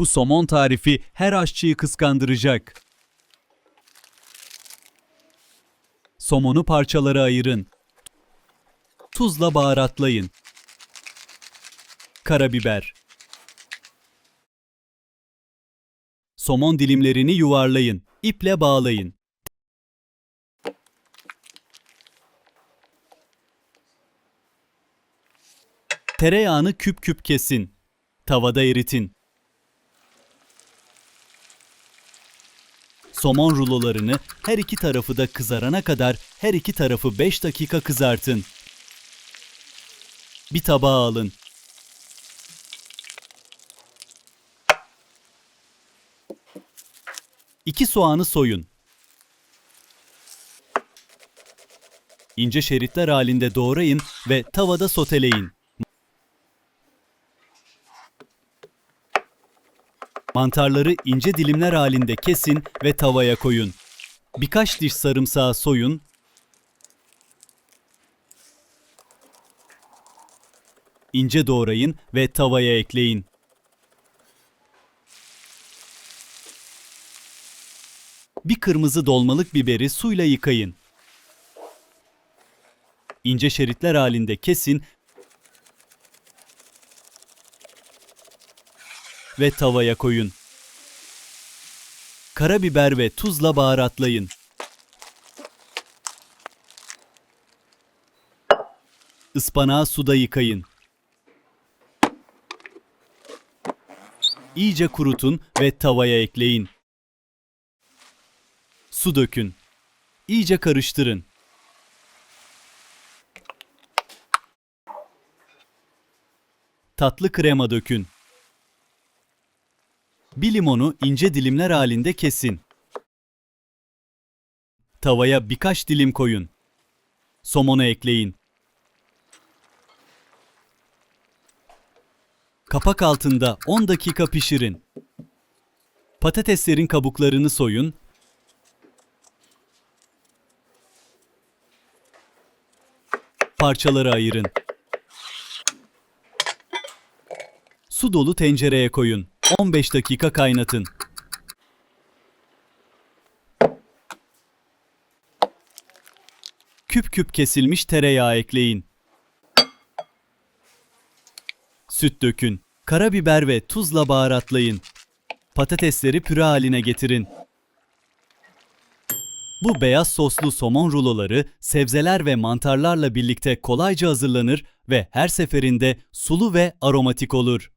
Bu somon tarifi her aşçıyı kıskandıracak. Somonu parçalara ayırın. Tuzla baharatlayın. Karabiber. Somon dilimlerini yuvarlayın. İple bağlayın. Tereyağını küp küp kesin. Tavada eritin. Somon rulolarını her iki tarafı da kızarana kadar her iki tarafı 5 dakika kızartın. Bir tabağa alın. İki soğanı soyun. İnce şeritler halinde doğrayın ve tavada soteleyin. Mantarları ince dilimler halinde kesin ve tavaya koyun. Birkaç diş sarımsağı soyun. İnce doğrayın ve tavaya ekleyin. Bir kırmızı dolmalık biberi suyla yıkayın. İnce şeritler halinde kesin ve tavaya koyun. Karabiber ve tuzla baharatlayın. Ispanağı suda yıkayın. İyice kurutun ve tavaya ekleyin. Su dökün. İyice karıştırın. Tatlı krema dökün. Bir limonu ince dilimler halinde kesin. Tavaya birkaç dilim koyun. Somonu ekleyin. Kapak altında 10 dakika pişirin. Patateslerin kabuklarını soyun. Parçalara ayırın. Su dolu tencereye koyun. 15 dakika kaynatın. Küp küp kesilmiş tereyağı ekleyin. Süt dökün. Karabiber ve tuzla baharatlayın. Patatesleri püre haline getirin. Bu beyaz soslu somon ruloları sebzeler ve mantarlarla birlikte kolayca hazırlanır ve her seferinde sulu ve aromatik olur.